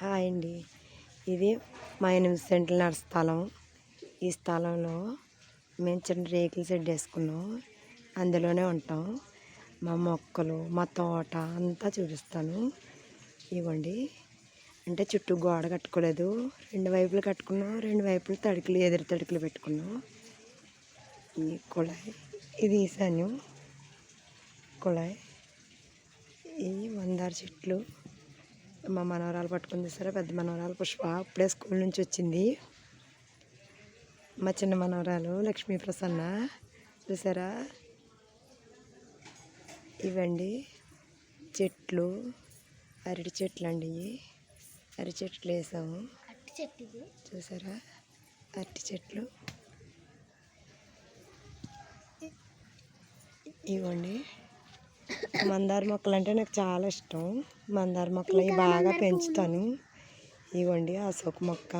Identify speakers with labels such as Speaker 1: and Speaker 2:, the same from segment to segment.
Speaker 1: Hi అండి. ఇది మా ఎనిమిది సెంట్లు నడ స్థలం. ఈ స్థలంలో మేము చిన్న రేకుల షెడ్ వేసుకున్నాం. అందులోనే ఉంటాం. మా మొక్కలు మా తోట అంతా చూపిస్తాను. ఇవ్వండి. అంటే చుట్టూ గోడ కట్టుకోలేదు. రెండు వైపులు కట్టుకున్నాం రెండు వైపులు తడికలు ఎదురు తడికలు పెట్టుకున్నాం. ఈ కుళాయి ఇది ఈశాన్యం కుళాయి. ఈ మందార చెట్లు. మా మనవరాలు పట్టుకుంది సరే పెద్ద మనవరాలు పుష్ప. ఇప్పుడే స్కూల్ నుంచి వచ్చింది. మా చిన్న మనవరాలు లక్ష్మీ ప్రసన్న. చూసారా? ఇవండి చెట్లు. అరటి చెట్లు అండి అరటి చెట్లు వేసాము. చూసారా? అరటి చెట్లు. ఇవ్వండి. మందార మొక్కలు అంటే నాకు చాలా ఇష్టం. మందార మొక్కలు అవి బాగా పెంచుతాను. ఇవ్వండి అశోక మొక్క.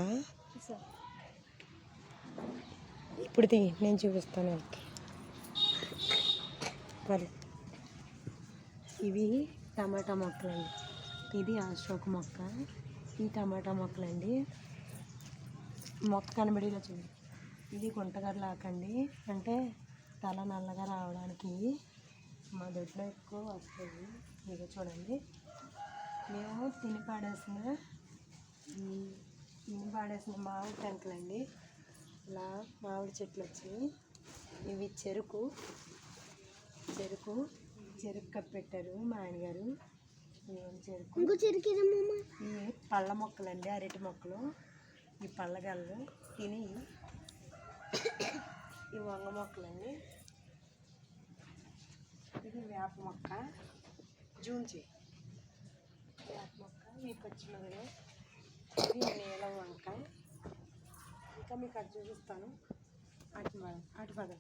Speaker 1: ఇప్పుడు తీ నేను చూపిస్తాను వెళ్తా. పది. ఇవి టమాటా మొక్కలండి. ఇది అశోక మొక్క. ఈ టమాటా మొక్కలండి. మొక్క కనబడేలా చూడండి ఇది గుంటగడ్డలాకండి అంటే తల నల్లగా రావడానికి మా దొడ్లో ఎక్కువ వస్తుంది ఇదిగో చూడండి. మేము తిని పాడేసిన తిని పాడేసిన మామిడి టెంకలండి ఇలా మామిడి చెట్లు వచ్చాయి. ఇవి చెరుకు. చెరుకు చెరుకు కప్పెట్టారు మా ఆయనగారు. చెరుకు? ఈ పళ్ళ మొక్కలండి అరటి మొక్కలు. ఈ పళ్ళగళ్ళు. తిని ఈ వంగ మొక్కలండి. ఇది వేప మొక్క జూమ్ చేయి వేప మొక్క ఈ పచ్చిమిరలు ఇది నీలం వంక. ఇంకా మీకు అది చూపిస్తాను. అటు పద- అటు పద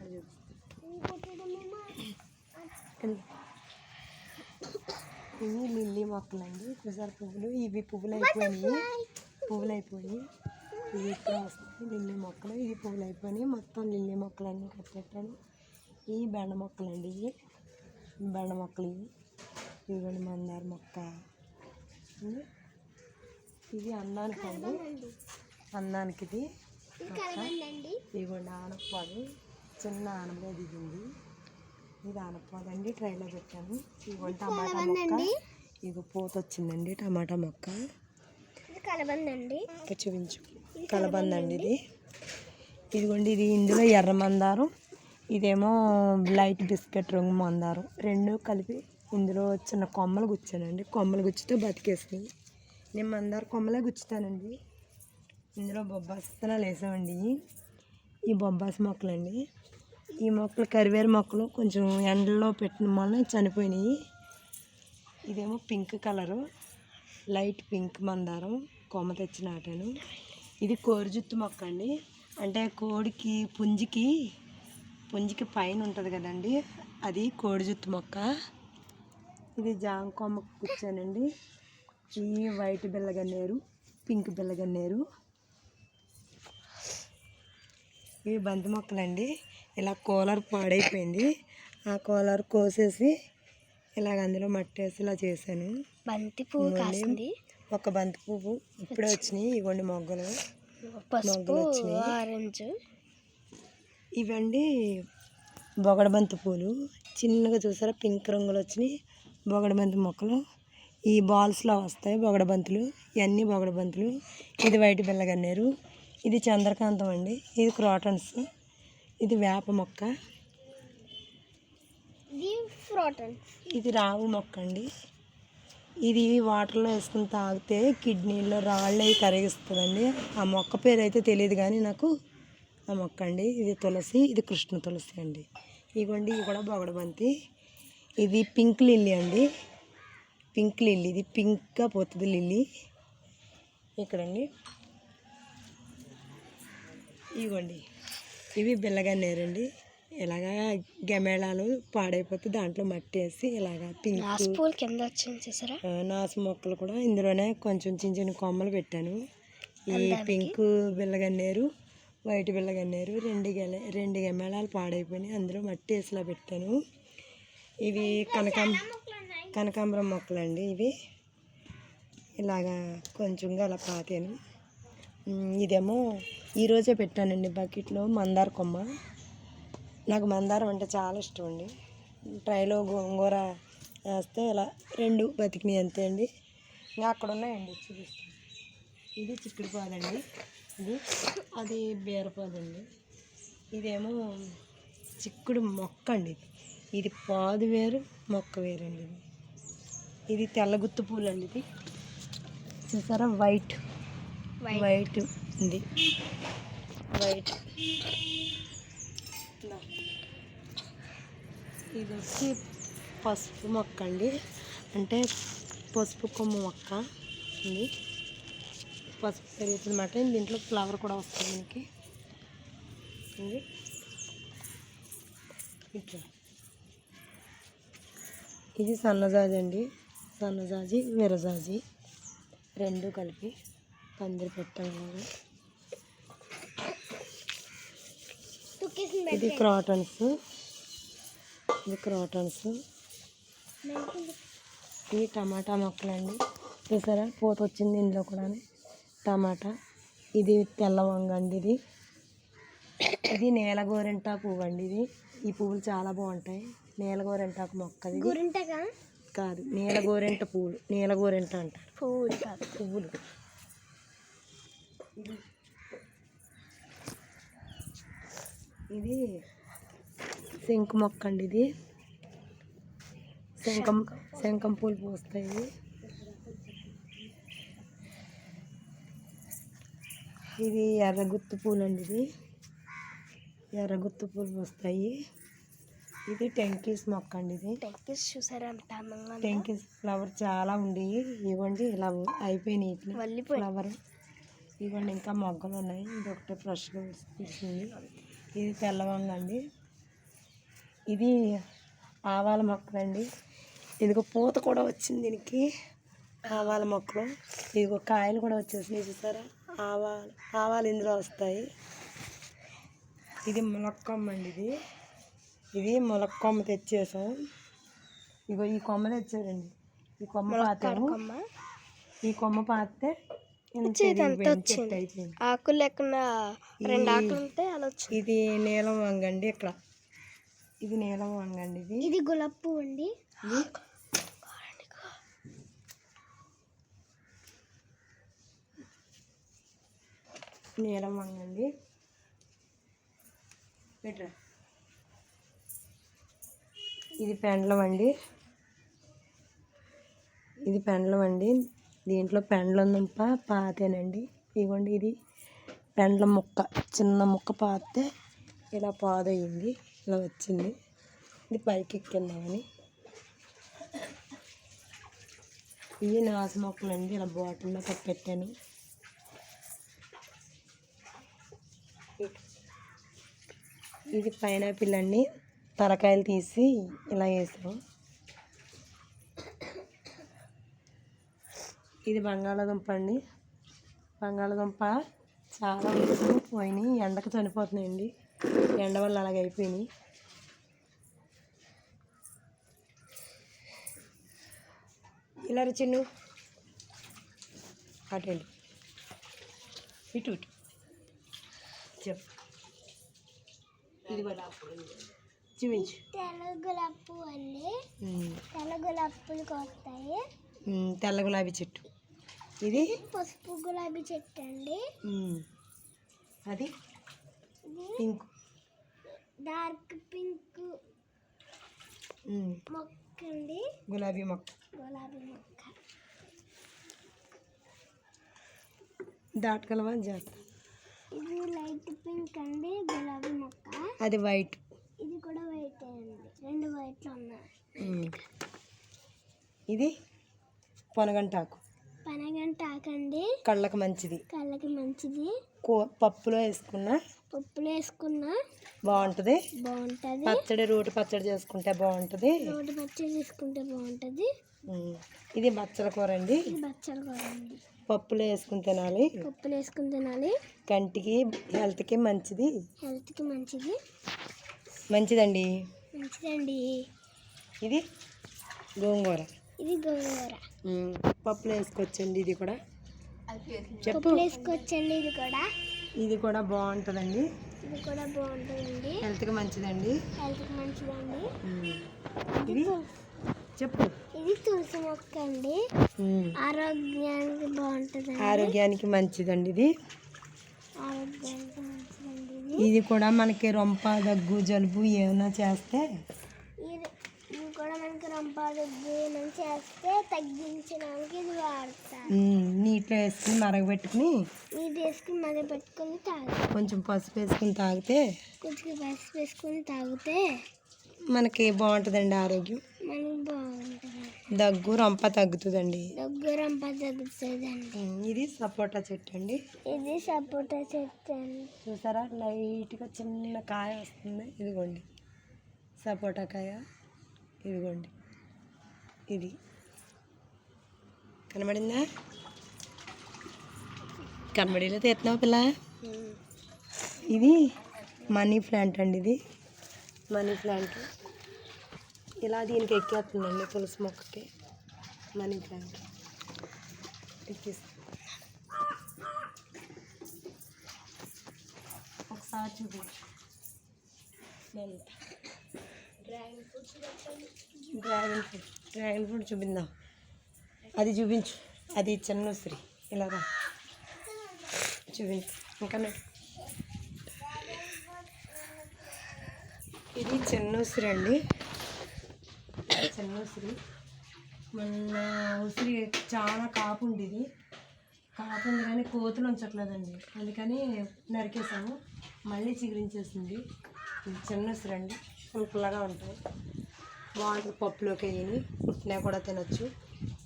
Speaker 1: అది చూపిస్తాను. ఇవి లిల్లీ మొక్కలండి. చూసారు పువ్వులు ఇవి పువ్వులు అయిపోయినాయి పువ్వులు అయిపోయి ఇవి ఇక్కడ వస్తాయి లిల్లీ మొక్కలు. ఇవి పువ్వులు అయిపోయినాయి మొత్తం లిల్లీ మొక్కలన్నీ కట్టేటాను ఈ బెండ మొక్కలండి ఇవి. బెండ మొక్కలు ఇవి. ఇవ్వండి మందార మొక్క. ఇది- ఇది అందానికి అండి అందానికి ఇది
Speaker 2: ఇది కలబందండి.
Speaker 1: ఇవ్వండి ఆనపపాదు చిన్న ఆనపే దిగింది ఇది ఆనపపాదండి ట్రైలో పెట్టాను. ఇవ్వండి టమాటా మొక్క.
Speaker 2: కలబందండి.
Speaker 1: ఇగో పూత వచ్చిందండి టమాటా మొక్క.
Speaker 2: ఇది కలబందండి.
Speaker 1: చూపించు. కలబంద అండి ఇది. ఇదిగోండి ఇది ఇందులో ఎర్ర మందారం. ఇదేమో లైట్ బిస్కెట్ రంగు మందారం. రెండు కలిపి ఇందులో చిన్న కొమ్మలు గుచ్చానండి. కొమ్మలు గుచ్చితే బతికేసినాయి నేను మందార కొమ్మలే గుచ్చుతానండి. ఇందులో బొబ్బాస్ విత్తనాలు వేసామండి ఈ బొబ్బాస్ మొక్కలండి. ఈ మొక్కలు కరివేరు మొక్కలు కొంచెం ఎండలో పెట్టిన వల్ల చనిపోయినాయి. ఇదేమో పింక్ కలరు. లైట్ పింక్ మందారం. కొమ్మ తెచ్చి నాటాను ఇది కోరిజుత్తు మొక్క అండి అంటే కోడికి పుంజికి పుంజికి పైన ఉంటుంది కదండి. అది కోడిజుత్తు మొక్క. ఇది జామ కొమ్మ కూర్చానండి ఈ వైట్ బిల్లగన్నేరు పింక్ బిల్లగన్నేరు ఇవి బంతి మొక్కలండి. ఇలా కూలర్ పాడైపోయింది. ఆ కూలర్ కోసేసి ఇలాగ అందులో మట్టేసి ఇలా చేశాను.
Speaker 2: బంతి పువ్వు కాసింది.
Speaker 1: ఒక బంతి పువ్వు ఇప్పుడే వచ్చినాయి. ఇవ్వండి మొగ్గలు. మొగ్గలు వచ్చినాయి.
Speaker 2: ఆరెంజ్.
Speaker 1: ఇవండి బొగడబంతి పూలు. చిన్నగా చూసారా? పింక్ రంగులు వచ్చినాయి. బొగడబంతి మొక్కలు. ఈ బాల్స్లో వస్తాయి బొగడబంతులు. ఇవన్నీ బొగడబంతులు. ఇది వైట్ బిల్లగన్నేరు ఇది చంద్రకాంతం అండి. ఇది క్రాటన్స్. ఇది వేప మొక్క.
Speaker 2: ఇది
Speaker 1: రావు మొక్క అండి. ఇది వాటర్లో వేసుకుని తాగితే కిడ్నీలో రాళ్ళు అవి కరిగిస్తుందండి. ఆ మొక్క పేరు అయితే తెలియదు కానీ నాకు ఆ మొక్క అండి. ఇది తులసి ఇది కృష్ణ తులసి అండి. ఇవ్వండి ఇవి కూడా బొగడబంతి. ఇది పింక్ లిల్లీ అండి. పింక్ లిల్లీ ఇది పింక్గా పోతుంది లిల్లీ. ఇక్కడండి. ఇవ్వండి. ఇవి బిల్లగన్నేరండి ఇలాగా గమేళాలు పాడైపోతే దాంట్లో మట్టి వేసి ఇలాగా పింక్
Speaker 2: కింద వచ్చింది చూసారా?
Speaker 1: నాసు మొక్కలు కూడా ఇందులోనే కొంచెం చిన్న చిన్న కొమ్మలు పెట్టాను. ఈ పింక్ బిల్లగన్నేరు వైట్ బిల్లగన్నేరు రెండు గెల రెండు గెమేళాలు పాడైపోయినాయి. అందులో మట్టి వేసిలా పెట్టాను. ఇవి కనకాం కనకాంబరం మొక్కలండి ఇవి. ఇలాగా కొంచెంగా అలా పాతాను. ఇదేమో ఈరోజే పెట్టానండి బకెట్లో మందార కొమ్మ. నాకు మందారం అంటే చాలా ఇష్టం అండి. ట్రైలో గోంగూర వేస్తే ఇలా రెండు బతికినాయి అంతే అండి. ఇంకా అక్కడ ఉన్నాయండి చూపిస్తాను. ఇది చిక్కుడుపాదండి. ఇది అది బీరపాదండి. ఇదేమో చిక్కుడు మొక్క అండి ఇది. ఇది పాదు వేరు మొక్క వేరండి ఇది. ఇది తెల్లగుత్తు పూలు అండి ఇది. చూసారా? వైట్. వైట్. ఉంది వైట్. ఇది వచ్చి పసుపు మొక్క అండి. అంటే పసుపు కొమ్మ మొక్క ఉంది పసుపు పెరుగుతుంది అన్నమాట దీంట్లో ఫ్లవర్ కూడా వస్తుంది మనకి. ఇట్లా. ఇది సన్నజాజి అండి. సన్నజాజి విరజాజి రెండు కలిపి పందిరి పెట్టాము ఇది క్రాటన్స్. ఇది క్రాటన్స్. ఇవి టమాటా మొక్కలండి. చూసారా? పూత వచ్చింది ఇందులో కూడా టమాటా. ఇది తెల్ల వంగ అండి ఇది ఇది నేల గోరింటా పువ్వు అండి ఇది ఈ పువ్వులు చాలా బాగుంటాయి. నేల గోరింటాకు? మొక్క ఇది
Speaker 2: గురింటగా
Speaker 1: కాదు నీల గోరెంట పువ్వులు. నీల గోరెంట అంటారు.
Speaker 2: పువ్వులు కాదు.
Speaker 1: పువ్వులు. ఇది శంకు మొక్క అండి ఇది శంఖం శంఖం పూలు పూస్తాయి. ఇది ఎర్రగుత్తు పూలు అండి ఇది. ఎర్రగుత్తు పూలు పూస్తాయి ఇది టెంకీస్ మొక్క అండి ఇది.
Speaker 2: టెక్కిస్ చూసారా
Speaker 1: టెంకీస్ ఫ్లవర్ చాలా ఉండి ఇవ్వండి ఇలా అయిపోయినాయి ఇట్లా. ఫ్లవర్. ఇవ్వండి ఇంకా మొగ్గలు ఉన్నాయి. ఇది ఒకటి ఫ్రెష్గా తీసింది ఇది తెల్లవంగ అండి ఇది ఆవాల మొక్కలండి. ఇదిగో పూత కూడా వచ్చింది దీనికి. ఆవాల మొక్కలు. ఇదిగో కాయలు కూడా వచ్చేసినాయి చూసారా? ఆవాలు ఆవాలు ఇందులో వస్తాయి. ఇది ములక్కొమ్మ అండి ఇది. ఇది ములక్కొమ్మ తెచ్చేసాం. ఇగో ఈ కొమ్మ తెచ్చారండి ఈ కొమ్మ పాతాము ఈ కొమ్మ పాతే
Speaker 2: ఆకులు లేకుండా రెండు ఆకులు ఉంటే అలా
Speaker 1: ఇది నీలం వంగ అండి ఇక్కడ. ఇది నీలం వంగ అండి ఇది.
Speaker 2: ఇది గులాబీ పువ్వు అండి.
Speaker 1: నీలం వంగ అండి ఇది పెండలం అండి. ఇది పెండలం అండి. దీంట్లో పెండలం దుంప పాతేనండి. ఇదిగోండి ఇది పెండల ముక్క చిన్న ముక్క పాతే ఇలా పాదయింది ఇలా వచ్చింది. ఇది పైకి ఎక్కిందామని. ఇవి నాసు మొక్కలు అండి ఇలా బాటిల్లో పెట్టాను ఇది పైనాపిల్ అండి తలకాయలు తీసి ఇలా వేసాం. ఇది బంగాళాదుంప అండి. బంగాళాదుంప చాలా ఎక్కువ పోయినాయి. ఎండకు చనిపోతున్నాయండి. ఎండ వల్ల అలాగ అయిపోయినాయి. ఇలా చిన్ను అటు ఇటు ఇటు. చెప్పు ఇది చూపించు.
Speaker 2: తెల్ల గులాబీ అండి. తెల్ల గులాబీ పూలు వస్తాయి
Speaker 1: తెల్ల గులాబీ చెట్టు. ఇది?
Speaker 2: పసుపు గులాబీ చెట్టు అండి.
Speaker 1: అది? పింక్.
Speaker 2: డార్క్ పింక్ మొక్క అండి
Speaker 1: గులాబీ మొక్క.
Speaker 2: గులాబీ మొక్క.
Speaker 1: దాటగలవా జాగ్రత్త
Speaker 2: ఇది లైట్ పింక్ అండి గులాబీ మొక్క.
Speaker 1: అది వైట్.
Speaker 2: ఇది కూడా వైట్ అండి. రెండు వైట్లు ఉన్నాయి.
Speaker 1: ఇది పొనగంటాకు.
Speaker 2: పనగంట ఆకండి
Speaker 1: కళ్ళకు మంచిది.
Speaker 2: కళ్ళకి మంచిది.
Speaker 1: పప్పులో వేసుకున్న.
Speaker 2: పప్పులు వేసుకున్న.
Speaker 1: బాగుంటుంది.
Speaker 2: బాగుంటుంది.
Speaker 1: పచ్చడి రోటి పచ్చడి చేసుకుంటే బాగుంటుంది.
Speaker 2: రోడ్డు పచ్చడి తీసుకుంటే బాగుంటుంది.
Speaker 1: ఇది బచ్చల కూర అండి.
Speaker 2: ఇది బచ్చలు కూడా అండి.
Speaker 1: పప్పులో వేసుకుని తినాలి.
Speaker 2: పప్పులు వేసుకుని తినాలి.
Speaker 1: కంటికి హెల్త్కి మంచిది.
Speaker 2: హెల్త్కి మంచిది.
Speaker 1: మంచిదండి.
Speaker 2: మంచిదండి.
Speaker 1: ఇది గోంగూర.
Speaker 2: ఇది గోంగూర.
Speaker 1: పప్పులో వేసుకోవచ్చండి ఇది కూడా. చెప్పు.
Speaker 2: పప్పులు వేసుకొచ్చండి ఇది కూడా.
Speaker 1: ఇది కూడా బాగుంటుందండి.
Speaker 2: ఇది కూడా బాగుంటుందండి.
Speaker 1: హెల్త్కి మంచిదండి.
Speaker 2: హెల్త్కి మంచిదండి.
Speaker 1: ఇది చెప్పు.
Speaker 2: ఇది తులసి మొక్క అండి. ఆరోగ్యానికి బాగుంటుందండి.
Speaker 1: ఆరోగ్యానికి మంచిదండి ఇది.
Speaker 2: ఇది.
Speaker 1: కూడా మనకి రొంప దగ్గు జలుబు ఏమైనా చేస్తే?
Speaker 2: ఇది ఇది కూడా మనకి ఏమైనా చేస్తే తగ్గించడానికి ఇది
Speaker 1: నీటిలో వేసుకుని మరగబెట్టుకుని
Speaker 2: నీటి వేసుకుని తాగుతారు.
Speaker 1: కొంచెం పసుపు వేసుకుని తాగితే
Speaker 2: కొంచెం పసుపు వేసుకొని తాగితే
Speaker 1: మనకి బాగుంటుందండి ఆరోగ్యం.
Speaker 2: బాగుంటుంది
Speaker 1: దగ్గు రొంప తగ్గుతుందండి.
Speaker 2: దగ్గర రంప తగ్గుతుందండి.
Speaker 1: ఇది సపోటా చెట్టు అండి.
Speaker 2: ఇది సపోటా చెట్టు అండి.
Speaker 1: చూసారా? లైట్గా చిన్న కాయ వస్తుంది. ఇదిగోండి. సపోటా కాయ. ఇదిగోండి. ఇది. కనబడిందా? కనబడేలా తీస్తున్నావు పిల్ల. ఇది మనీ ప్లాంట్ అండి ఇది. Money plant. ఇలా దీనికి ఎక్కేస్తుందండి తులసి మొక్కకి మనీ ప్లాంట్ ఎక్కిస్తుంది ఒకసారి చూపించు. డ్రాగన్ ఫ్రూట్ డ్రాగన్ ఫ్రూట్ చూపిందాం. అది చూపించు. అది చిన్న ఉసిరి ఇలా రా. చూపించు. ఇంకా. ఇది చిన్న ఉసిరి అండి. చిన్న ఉసిరి. మొన్న ఉసిరి చాలా కాపు ఉండేది. కాపు ఉంది కానీ కోతులు ఉంచట్లేదండి. అందుకని నరికేసాము. మళ్ళీ చిగురించేసింది. చిన్న ఉసిరి అండి. పులుపులాగా ఉంటాయి బాగుంటుంది పప్పులోకి వేయని పుట్టినా కూడా తినొచ్చు.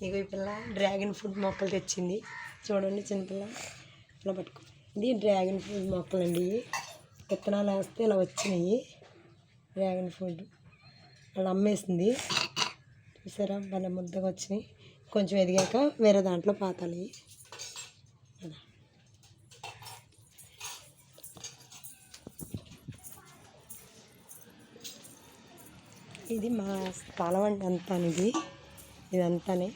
Speaker 1: ఇక ఈ పిల్ల డ్రాగన్ ఫ్రూట్ మొక్కలు తెచ్చింది. చూడండి చిన్నపిల్ల. ఇలా పట్టుకో. ఇది డ్రాగన్ ఫ్రూట్ మొక్కలు అండి. విత్తనాలు వేస్తే ఇలా వచ్చినాయి. Dragon fruit. అలా అమ్మేసింది. చూసారా? భలే ముద్దగా వచ్చినాయి. కొంచెం ఎదిగాక వేరే దాంట్లో పాతాలి అలా. ఇది మా స్థలం అండి అంతా ఇది ఇదంతానే.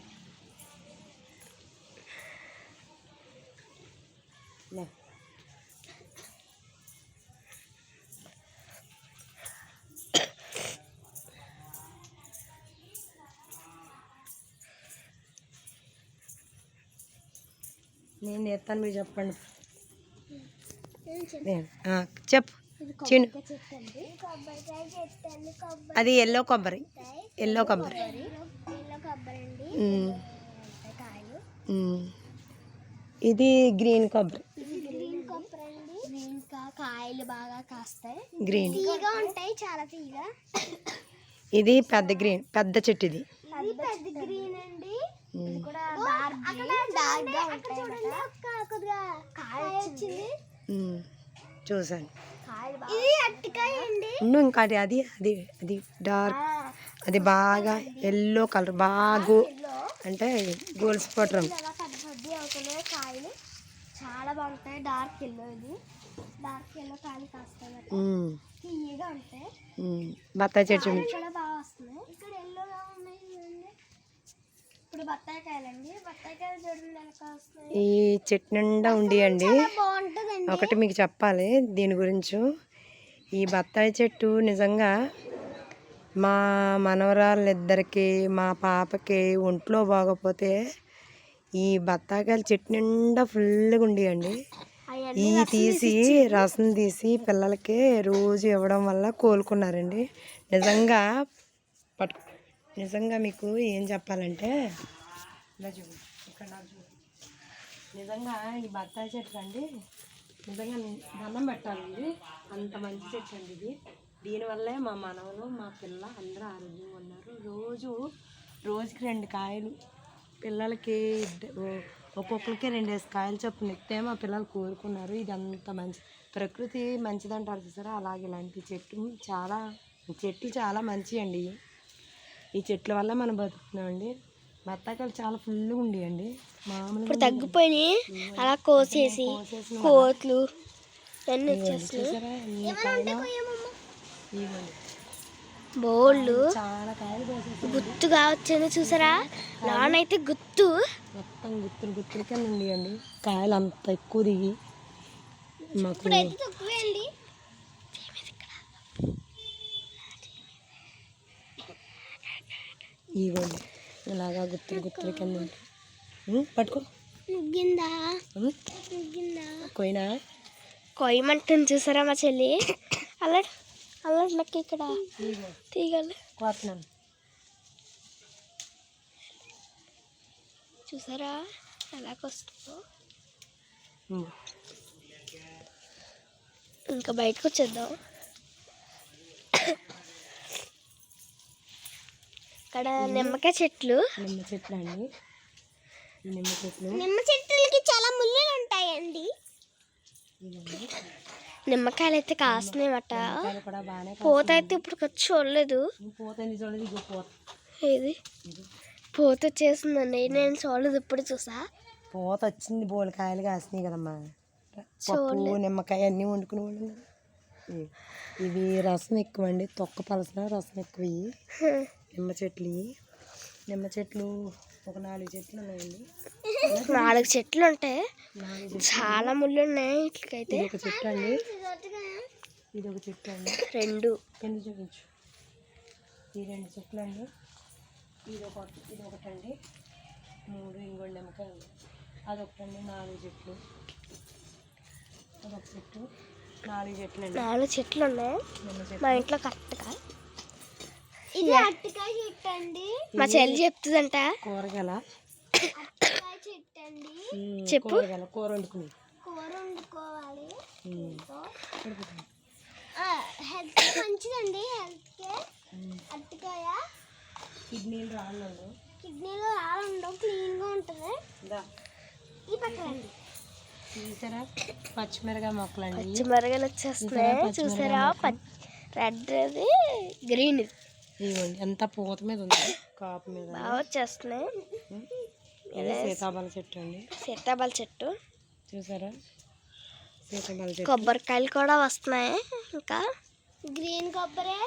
Speaker 1: నేను చేస్తాను మీరు చెప్పండి. చెప్పు చిన్న అది ఎల్లో కొబ్బరి. ఎల్లో కొబ్బరి. ఇది గ్రీన్ కొబ్బరి.
Speaker 2: కాయలు బాగా కాస్తాయి.
Speaker 1: గ్రీన్.
Speaker 2: తీగా ఉంటాయి చాలా తీగా.
Speaker 1: ఇది పెద్ద గ్రీన్ పెద్ద చెట్టు ఇది.
Speaker 2: ఇది పెద్ద గ్రీన్ అండి.
Speaker 1: చూసాను.
Speaker 2: ఇది అట్టికాయ అండి
Speaker 1: ఉండు ఇంకా అది అది అది అది డార్క్ అది బాగా ఎల్లో కలర్ బాగా అంటే గోల్డ్ స్పాట్ రంగు.
Speaker 2: చాలా పెద్ద పెద్ద అవుతున్నాయి కాయలు. చాలా బాగుంటాయి డార్క్ ఎల్లో ఇది. డార్క్ ఎల్లో కాయలు కాస్తాయి తీయగా ఉంటాయి.
Speaker 1: బత్తాయి చెట్టు
Speaker 2: బాగా వస్తున్నాయి. ఇక్కడ చూడండి ఇప్పుడు బత్తాయి కాయలండి బత్తాయి కాయలు చూడండి
Speaker 1: ఈ చెట్టు నిండా ఉండియండి
Speaker 2: బాగుంటుందండి.
Speaker 1: ఒకటి మీకు చెప్పాలి దీని గురించి. ఈ బత్తాయి చెట్టు నిజంగా మా మనవరాళ్ళిద్దరికి మా పాపకి ఒంట్లో బాగోపోతే ఈ బత్తాయికాయల చెట్టు నిండా ఫుల్గా ఉండేయండి. ఈ తీసి రసం తీసి పిల్లలకి రోజు ఇవ్వడం వల్ల కోలుకున్నారండి. నిజంగా నిజంగా మీకు ఏం చెప్పాలంటే ఇక్కడ నిజంగా ఈ బత్తాయి చెట్లు అండి నిజంగా దండం పెట్టాలండి. అంత మంచి చెట్టు అండి ఇది. దీనివల్లే మా మనవలు మా పిల్ల అందరూ ఆరోగ్యంగా ఉన్నారు. రోజు రోజుకి రెండు కాయలు పిల్లలకి ఒక్కొక్కరికి రెండేసి కాయలు చొప్పున ఇస్తే మా పిల్లలు కోరుకున్నారు. ఇది అంత మంచి ప్రకృతి మంచిదంటారు చూసారా? అలాగే ఇలాంటి చెట్టు చాలా చెట్లు చాలా మంచి అండి ఈ చెట్ల వల్ల మనం బతుకుతున్నామండి బత్తాకాయలు చాలా ఫుల్గా ఉండేయండి. మామూలుగా
Speaker 2: తగ్గిపోయినాయి. అలా కోసేసి కోట్లు అన్నీ వచ్చేస్తున్నాయి.
Speaker 1: చూసారా? ఎన్ని కాయలు? ఇవ్వండి.
Speaker 2: బోళ్ళు.
Speaker 1: చాలా కాయలు కోసేసాం
Speaker 2: గుత్తుగా వచ్చింది చూసారా? అయితే గుత్తు.
Speaker 1: మొత్తం గుత్తులు గుత్తులు కింద ఉండేయండి. కాయలు అంత ఎక్కువ దిగి మాకు ఇవ్వండి ఇలాగా గుత్తులు గుత్తులు కింద పట్టుకో.
Speaker 2: ముగ్గిందా? ముగ్గిందా?
Speaker 1: పోయినా
Speaker 2: కొయ్యమంటుంది చూసారా మా చెల్లి? అలా అలా లెక్క ఇక్కడ. తీగలు.
Speaker 1: కోస్తున్నాను
Speaker 2: చూసారా? ఎలాగొస్తుందో. ఇంకా బయటకు వచ్చేద్దాం. ఇక్కడ నిమ్మకాయ చెట్లు.
Speaker 1: నిమ్మ చెట్లు అండి. నిమ్మ చెట్లు.
Speaker 2: నిమ్మ చెట్లకి చాలా ముళ్ళులు ఉంటాయండి. నిమ్మకాయలు అయితే
Speaker 1: బాగానే
Speaker 2: పూత అయితే ఇప్పుడు చూడలేదు.
Speaker 1: ఇగో పోత
Speaker 2: వచ్చేసిందండి నేను చూడలేదు ఇప్పుడు చూసా.
Speaker 1: పూత వచ్చింది. బోలు కాయలు కాసినాయి కదమ్మా. పప్పు. నిమ్మకాయ అన్నీ వండుకునే వాళ్ళం కదా. ఇవి. రసం ఎక్కువ అండి తొక్క పలసన రసం ఎక్కువ నిమ్మ చెట్లు. నిమ్మ చెట్లు ఒక నాలుగు చెట్లు ఉన్నాయండి.
Speaker 2: నాలుగు చెట్లు ఉంటాయి చాలా ముళ్ళు ఉన్నాయి
Speaker 1: ఇది ఒక చెట్టు అండి. ఇది ఒక చెట్టు అండి.
Speaker 2: రెండు.
Speaker 1: కింద చూపించు. ఈ రెండు చెట్లు అండి. ఇది ఒక ఇది ఒకటండి మూడు ఇంకోటి నిమ్మకాయలు అదొకటండి నాలుగు చెట్లు. అదొక చెట్టు నాలుగు చెట్లు అండి.
Speaker 2: నాలుగు చెట్లు ఉన్నాయి. మా ఇంట్లో కరెక్ట్గా ఇది అరటికాయ చెట్టు అండి. మా చెల్లి చెప్తుందంట.
Speaker 1: కూరగాయల?
Speaker 2: చెట్టు అండి. చెప్పు.
Speaker 1: కూరగాయల కూర వండుకుని.
Speaker 2: కూర వండుకోవాలి. హెల్త్ మంచిదండి హెల్త్కి అరటికాయ.
Speaker 1: కిడ్నీలు రాళ్ళు
Speaker 2: కిడ్నీలో రాళ్ళుండవు క్లీన్గా ఉంటుంది. ఈ పక్కనండి
Speaker 1: చూసారా? పచ్చిమిరకాయ మొక్కలు అండి
Speaker 2: పచ్చిమిరగలు వచ్చేస్తున్నాయి చూసారా? రెడ్ అది గ్రీన్
Speaker 1: ఇవ్వండి ఎంత పూత మీద ఉంది? కాపు మీద
Speaker 2: బాగా వచ్చేస్తున్నాయి.
Speaker 1: సీతాఫల చెట్టు అండి.
Speaker 2: సీతాఫల చెట్టు.
Speaker 1: చూసారా? సీతాఫల చెట్టు.
Speaker 2: కొబ్బరికాయలు కూడా వస్తున్నాయి ఇంకా. గ్రీన్ కొబ్బరి.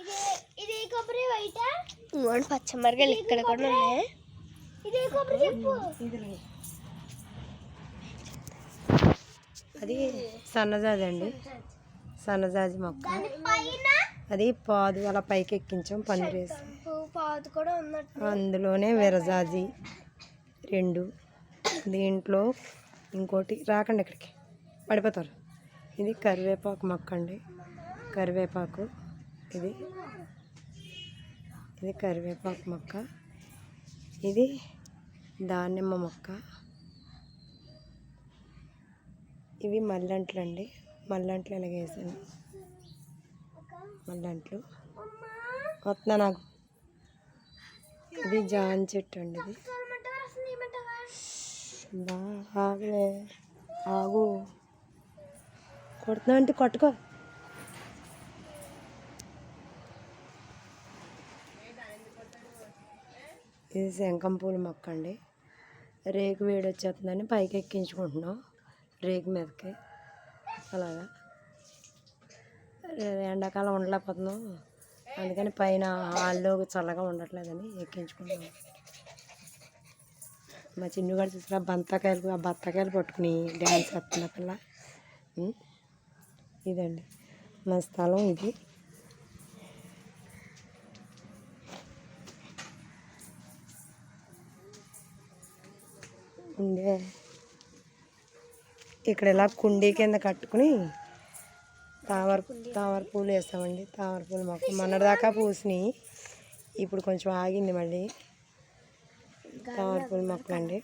Speaker 2: ఇది ఇది కొబ్బరి వైట్? ఇంకోటి పచ్చిమిరకాయలు ఇక్కడ కూడా ఉన్నాయి. ఇది కొబ్బరి చెప్పు.
Speaker 1: అది సన్నజాజి. అండి సన్నజాజి మొక్క.
Speaker 2: పైన
Speaker 1: అది పాదు అలా పైకి ఎక్కించాం పందిరేసి
Speaker 2: పాదు కూడా ఉన్నట్టు.
Speaker 1: అందులోనే విరజాజి రెండు. దీంట్లో ఇంకోటి రాకండి ఇక్కడికి. పడిపోతారు. ఇది కరివేపాకు మొక్క అండి. కరివేపాకు. ఇది. ఇది కరివేపాకు మొక్క. ఇది దానిమ్మ మొక్క. ఇవి మల్లెంట్లు అండి మల్లెంట్లు ఇలాగ మల్లెంట్లు వస్తున్నా నాకు. ఇది జాన్ చెట్టు అండి ఇది. ఆగు. కొడుతున్నా అంటే కొట్టుకో. ఇది శంఖం పూల మొక్క అండి. రేకు వేడి వచ్చేస్తుందని పైకి ఎక్కించుకుంటున్నాం రేకు మీదకి. అలాగా. ఎండాకాలం ఉండలేకపోతున్నాం. అందుకని పైన హాల్లో చల్లగా ఉండట్లేదని ఎక్కించుకున్నాం. మా చిన్నుగాడు చూసిన బంతకాయలు ఆ బత్తకాయలు పట్టుకుని డ్యాన్స్ వేస్తున్న పిల్ల. ఇదండి. మా స్థలం ఇది. ఉండే. ఇక్కడ ఇలా కుండీ కింద కట్టుకుని తామర తామర పూలు వేస్తామండి. తామర పూలు మొక్క మొన్నటిదాకా పూసినాయి. ఇప్పుడు కొంచెం ఆగింది మళ్ళీ. తామర పూల మొక్కలు
Speaker 2: అండి.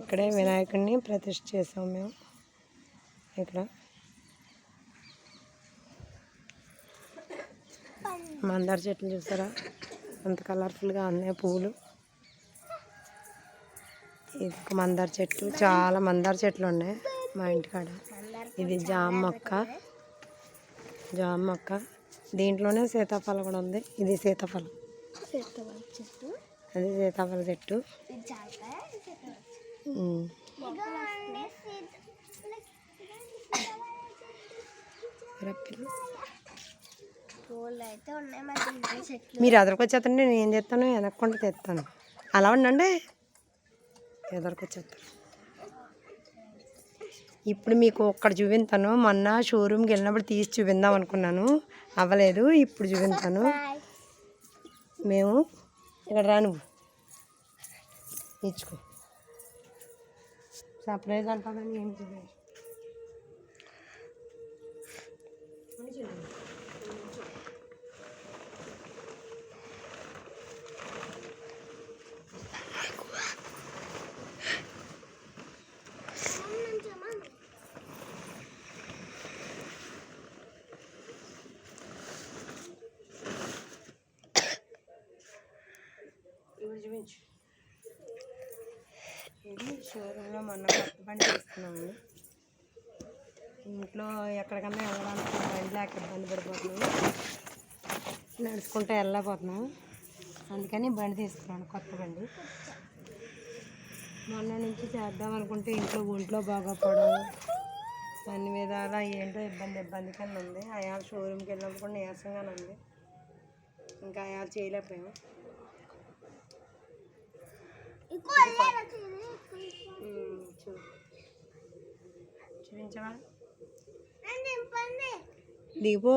Speaker 1: ఇక్కడే వినాయకుడిని ప్రతిష్ఠ చేసాం మేము. ఇక్కడ. మందార చెట్లు చూసారా? అంత కలర్ఫుల్గా ఉన్నాయి పూలు. ఇది మందార చెట్లు చాలా మందార చెట్లు ఉన్నాయి మా ఇంటికాడ. ఇది జామ మొక్క. జామ మొక్క దీంట్లోనే సీతాఫలం కూడా ఉంది. ఇది సీతాఫలం.
Speaker 2: సీతాఫలం చెట్టు.
Speaker 1: అది సీతాఫల చెట్టు. మీరు ఎదరికొచ్చేస్తుంటే నేను ఏం చేస్తాను వెనక్కుండా తెస్తాను అలా ఉండండి. ఎదరికొచ్చేస్తాను ఇప్పుడు మీకు ఒక్కడ చూపించాను మొన్న షోరూమ్కి వెళ్ళినప్పుడు తీసి చూపిందాం అనుకున్నాను. అవ్వలేదు ఇప్పుడు చూపించాను మేము ఇక్కడ రాను ఇచ్చుకో సర్ప్రైజ్ అంటామని ఏం చూపించు చూపించు. ఇది షోరూంలో మొన్న కొత్త బండి తీసుకున్నాము ఇంట్లో ఎక్కడికన్నా వెళ్ళడానికి బండి లేక ఇబ్బంది పడిపోతున్నాం నడుచుకుంటూ వెళ్ళలేకపోతున్నాం. అందుకని బండి తీసుకున్నాను కొత్త బండి. మొన్న నుంచి చేద్దాం అనుకుంటే ఇంట్లో ఒంట్లో బాగోపోవడం అన్ని విధాలా ఏంటో ఇబ్బంది ఇబ్బంది కింద ఉంది. అయాల షోరూమ్కి వెళ్ళినప్పుడు నీరసంగానే ఉంది. ఇంకా అయాలు చేయలేకపోయాము
Speaker 2: ఇంకో అల్లేరా చూడు.
Speaker 1: ఉమ్, చూ చూపించవా
Speaker 2: అని నింపండి
Speaker 1: దిగిపో